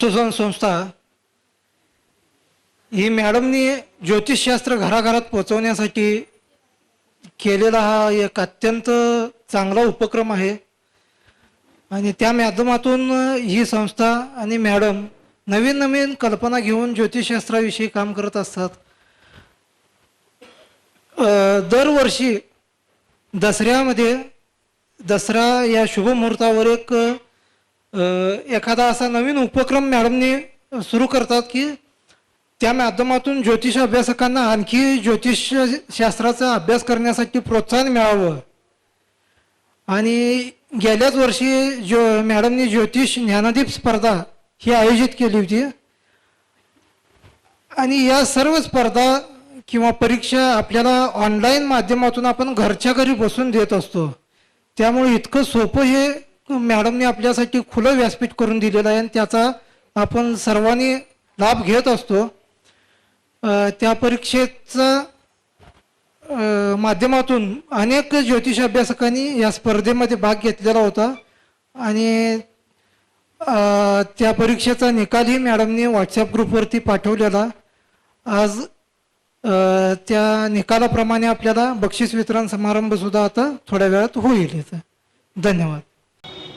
तुझन संस्था ही मॅडमनी ज्योतिषशास्त्र घराघरात पोचवण्यासाठी केलेला हा एक अत्यंत चांगला उपक्रम आहे. आणि त्या माध्यमातून ही संस्था आणि मॅडम नवीन नवीन कल्पना घेऊन ज्योतिषशास्त्राविषयी काम करत असतात. दरवर्षी दसऱ्यामध्ये दसरा या शुभमुहूर्तावर एक एखादा असा नवीन उपक्रम मॅडमने सुरू करतात की त्या माध्यमातून ज्योतिष अभ्यासकांना आणखी ज्योतिष शास्त्राचा अभ्यास करण्यासाठी प्रोत्साहन मिळावं. आणि गेल्याच वर्षी ज्यो मॅडमनी ज्योतिष ज्ञानदीप स्पर्धा ही आयोजित केली होती. आणि या सर्व स्पर्धा किंवा परीक्षा आपल्याला ऑनलाईन माध्यमातून आपण घरच्या घरी बसून देत असतो. त्यामुळे इतकं सोपं हे मॅडमने आपल्यासाठी खुलं व्यासपीठ करून दिलेलं आहे आणि त्याचा आपण सर्वांनी लाभ घेत असतो. त्या परीक्षेचा माध्यमातून अनेक ज्योतिष अभ्यासकांनी या स्पर्धेमध्ये भाग घेतलेला होता. आणि त्या परीक्षेचा निकालही मॅडमने व्हॉट्सॲप ग्रुपवरती पाठवलेला. आज त्या निकालाप्रमाणे आपल्याला बक्षीस वितरण समारंभसुद्धा आता थोड्या वेळात होईल इथं. धन्यवाद.